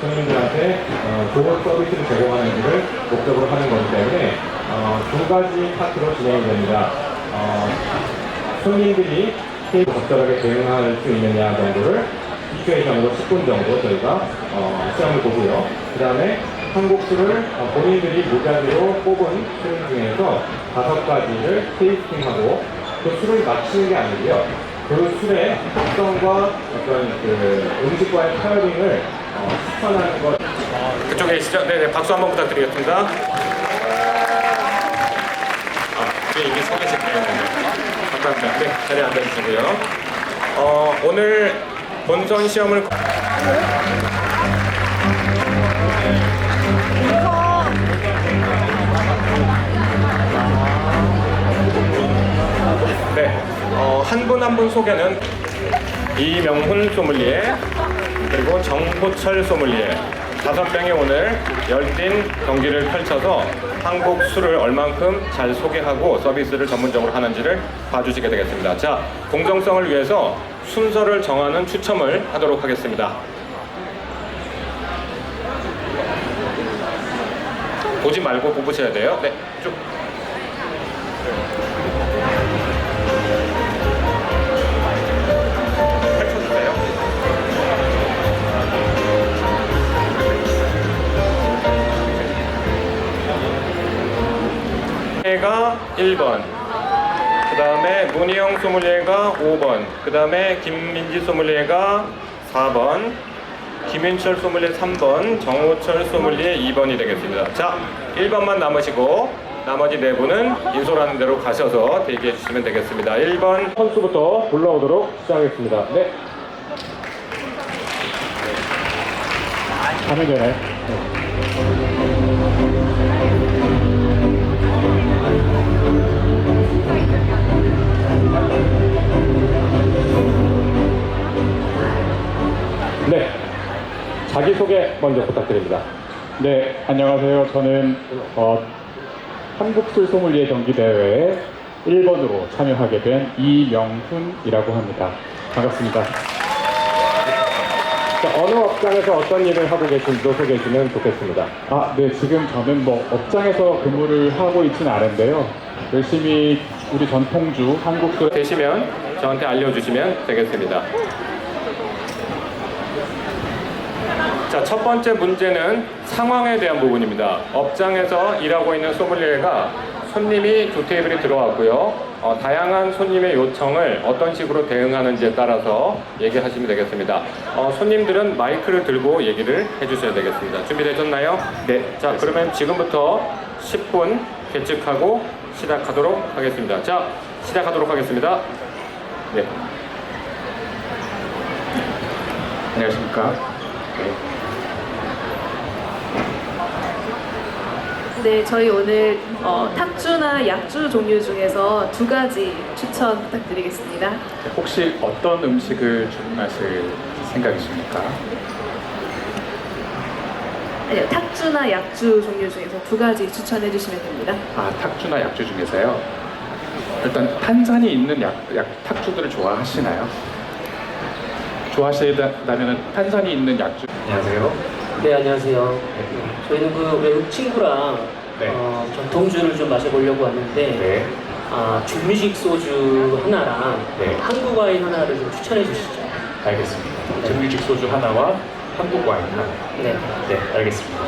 손님들한테 어, 좋은 서비스를 제공하는지를 목적으로 하는 거기 때문에 어, 두 가지 파트로 진행이 됩니다. 어, 손님들이 테이블 적절하게 대응할 수 있느냐 정도를 시츄에이션으로 10분 정도 저희가 어, 시험을 보고요. 그 다음에 한국 술을 어, 본인들이 무작위로 뽑은 술 중에서 다섯 가지를 테이스팅하고 그 술을 맞히는 게 아니고요. 그 술의 특성과 어떤 그 음식과의 페어링을 그쪽에 계시죠? 네네 박수 한번 부탁드리겠습니다. 아, 네, 이게 소개시켜요. 감사합니다. 네, 자리에 앉아주시고요. 어, 오늘 본선 시험을 네, 어, 한 분 한 분 소개는 이명훈 소믈리에 그리고 정호철 소믈리에 다섯 명이 오늘 열띤 경기를 펼쳐서 한국 술을 얼만큼 잘 소개하고 서비스를 전문적으로 하는지를 봐주시게 되겠습니다. 자, 공정성을 위해서 순서를 정하는 추첨을 하도록 하겠습니다. 보지 말고 뽑으셔야 돼요. 네, 쭉. 소믈리에가 1번, 그 다음에 문희영 소믈리에가 5번, 그 다음에 김민지 소믈리에가 4번, 김윤철 소믈리에 3번, 정호철 소믈리에 2번이 되겠습니다. 자, 1번만 남으시고 나머지 네 분은 인솔하는 대로 가셔서 대기해 주시면 되겠습니다. 1번 선수부터 불러오도록 시작하겠습니다. 네. 하면 되나요? 네. 자기소개 먼저 부탁드립니다. 네, 안녕하세요. 저는 어, 한국술 소믈리에 경기대회에 1번으로 참여하게 된 이명훈이라고 합니다. 반갑습니다. 자, 어느 업장에서 어떤 일을 하고 계신지도 소개해 주시면 좋겠습니다. 아, 네, 지금 저는 뭐 업장에서 근무를 하고 있지는 않은데요. 열심히 우리 전통주 한국술 되시면 저한테 알려주시면 되겠습니다. 자, 첫 번째 문제는 상황에 대한 부분입니다. 업장에서 일하고 있는 소믈리에가 손님이 두 테이블이 들어왔고요. 어, 다양한 손님의 요청을 어떤 식으로 대응하는지에 따라서 얘기하시면 되겠습니다. 어, 손님들은 마이크를 들고 얘기를 해주셔야 되겠습니다. 준비되셨나요? 네. 자, 그러면 지금부터 10분 계측하고 시작하도록 하겠습니다. 자, 시작하도록 하겠습니다. 네. 안녕하십니까? 네, 저희 오늘 어, 탁주나 약주 종류 중에서 두 가지 추천 부탁드리겠습니다. 혹시 어떤 음식을 주문하실 생각이십니까? 아니요, 탁주나 약주 종류 중에서 두 가지 추천해 주시면 됩니다. 아, 탁주나 약주 중에서요? 일단 탄산이 있는 약, 약 탁주들을 좋아하시나요? 좋아하시다면 탄산이 있는 약주 안녕하세요. 네 안녕하세요. 저희는 그 외국 친구랑 네. 어, 전통주를 좀 마셔보려고 왔는데 네. 아, 중미식 소주 하나랑 네. 한국 와인 하나를 좀 추천해 주시죠. 알겠습니다. 증류식 소주 하나와 한국 와인 하나. 네. 네, 알겠습니다.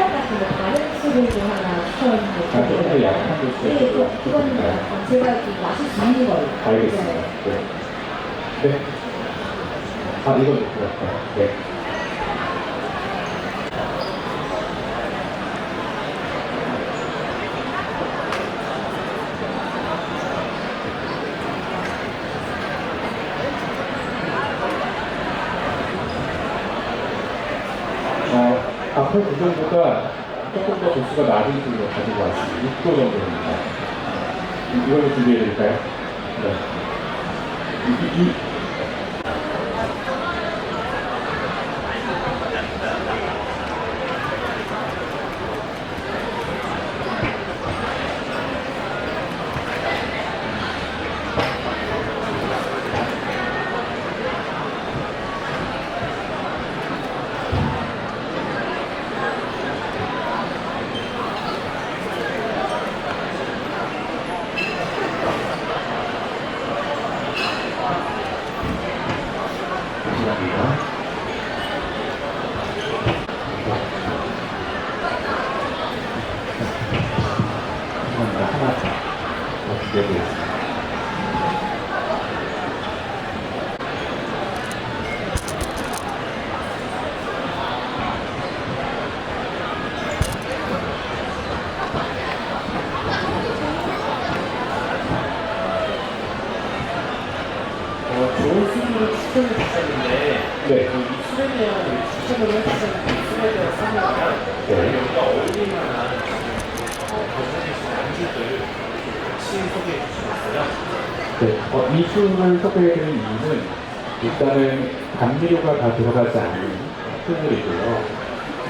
셀카 같은 거 소스를 좀 하나 아, 추천드릴게요. 조금 더 약한 소스. 네, 그- 그거는 약간 제가 좀 마실 수 있는 거예요. 알겠습니다. 네. 네. 네. 아, 이거 좋고요. 네. 어, 앞에 구성보다 조금 더 도수가 낮은 술로 가지고 왔습니다. 6도 정도입니다. 이- 이걸로 준비해 드릴까요? 네. 이, 이, 감사합니다. 감사합니다. 하나 더 준비해드리겠습니다. 어, 좋은 술을 추천을 드렸는데 네. 이 술에 대한 추천을 해주시는 술에 대한 설명이랑 네. 여기가 어울릴 만한 어, 가져가실 수 있는 안주들 같이 소개해 주시겠어요? 네, 어, 이 술을 소개해드리는 이유는 일단은 감미료가 다 들어가지 않은 술물이고요.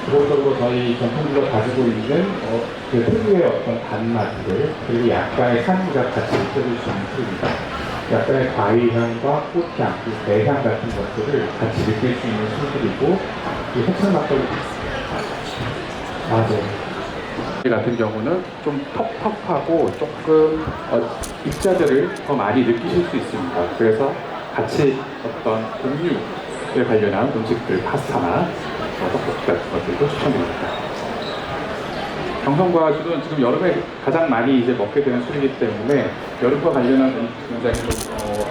기본적으로 저희 전통주가 가지고 있는 어, 그 특유의 어떤 단맛들 그리고 약간의 산미가 같이 느껴질 수 있는 술입니다. 약간의 과일향과 꽃향, 배향 같은 것들을 같이 느낄 수 있는 술들이고 이 해창 막걸리 아, 네. 이 같은 경우는 좀 텁텁하고 조금 어, 입자들을 더 많이 느끼실 수 있습니다. 그래서 같이 어떤 음료에 관련한 음식들, 파스타나 어, 떡볶이 같은 것들도 추천드립니다. 경성과주는 지금 여름에 가장 많이 이제 먹게 되는 술이기 때문에 여름과 관련한 음- 굉장히 좀 어,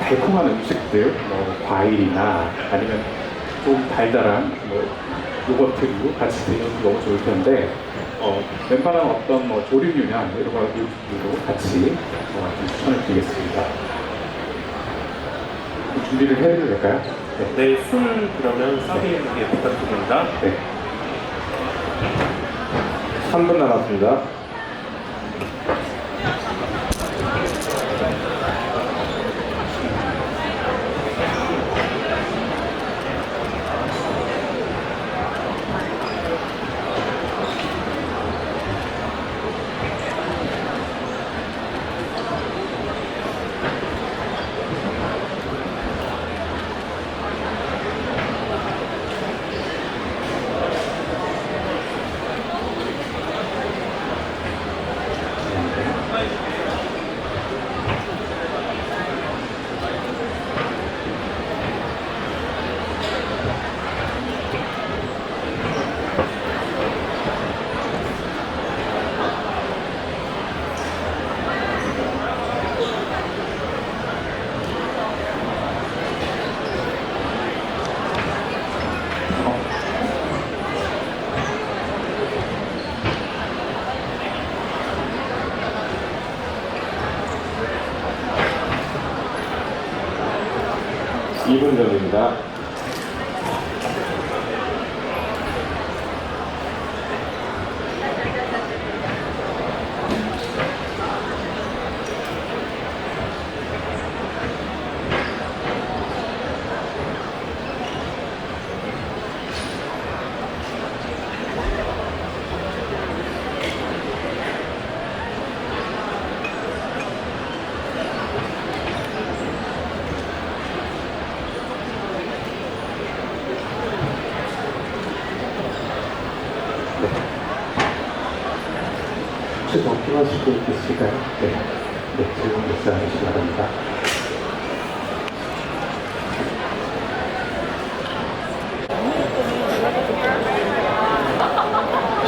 달콤한 음식들, 뭐 과일이나 아니면 좀 달달한 뭐 요거트류 같이 드시면 너무 좋을 텐데 어, 웬만한 어떤 뭐 조림류나 이런 거로 같이 어, 좀 추천을 드리겠습니다. 좀 준비를 해드려도 될까요? 네. 네, 술 그러면 서빙하게 부탁드립니다. 네. 3분 남았습니다. 혹시 더 필요하실 분 있으실까요? 네. 네, 질문 말씀하시기 바랍니다.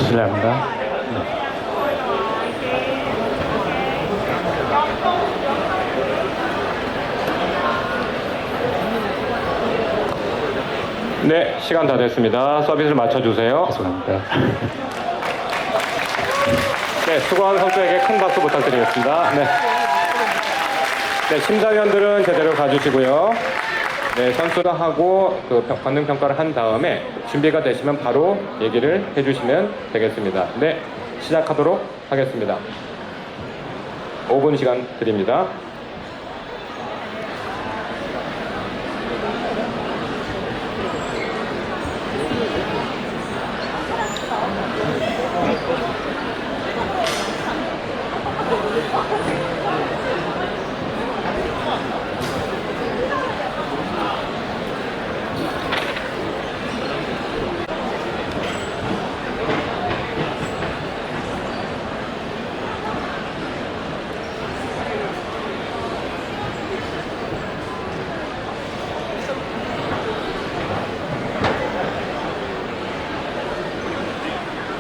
실례합니다. 네, 시간 다 됐습니다. 서비스를 맞춰주세요. 죄송합니다. 네, 수고한 선수에게 큰 박수 부탁드리겠습니다. 네. 네, 심사위원들은 제대로 가주시고요. 네, 선수가 하고 그 평- 관능 평가를 한 다음에 준비가 되시면 바로 얘기를 해주시면 되겠습니다. 네, 시작하도록 하겠습니다. 5분 시간 드립니다.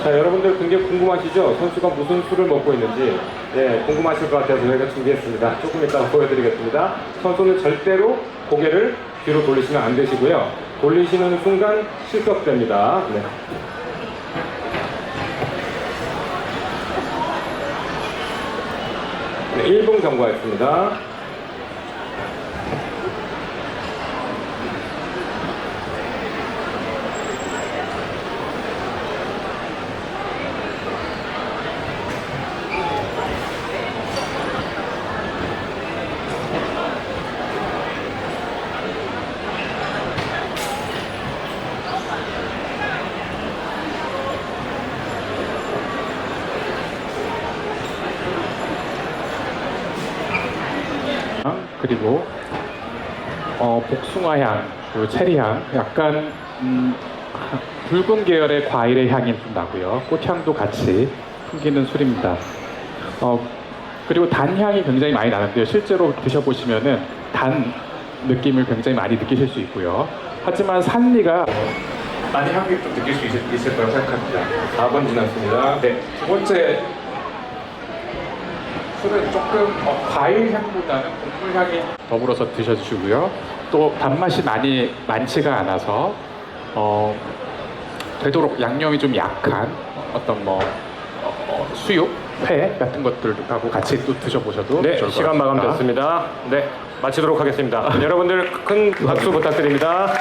자, 여러분들 굉장히 궁금하시죠? 선수가 무슨 술을 먹고 있는지. 네, 궁금하실 것 같아서 저희가 준비했습니다. 조금 이따 보여드리겠습니다. 선수는 절대로 고개를 뒤로 돌리시면 안 되시고요. 돌리시는 순간 실격됩니다. 네. 네, 1분 경고했습니다. 그리고 어, 복숭아향, 그리고 체리향, 약간 음, 붉은 계열의 과일의 향이 좀 나고요. 꽃향도 같이 풍기는 술입니다. 어, 그리고 단향이 굉장히 많이 나는데요. 실제로 드셔보시면은 단 느낌을 굉장히 많이 느끼실 수 있고요. 하지만 산미가 많이 향이 좀 느낄 수 있을, 있을 거라고 생각합니다. 4분 지났습니다. 네, 두 번째 술은 조금 어, 과일 향보다는 곡물 향이 더불어서 드셔주시고요. 또 단맛이 많이 많지가 않아서 어, 되도록 양념이 좀 약한 어떤 뭐 어, 어, 수육, 회 같은 것들하고 같이 또 드셔보셔도 네, 좋을 것 시간 같습니다. 마감됐습니다. 네, 마치도록 하겠습니다. 여러분들 큰 박수 부탁드립니다.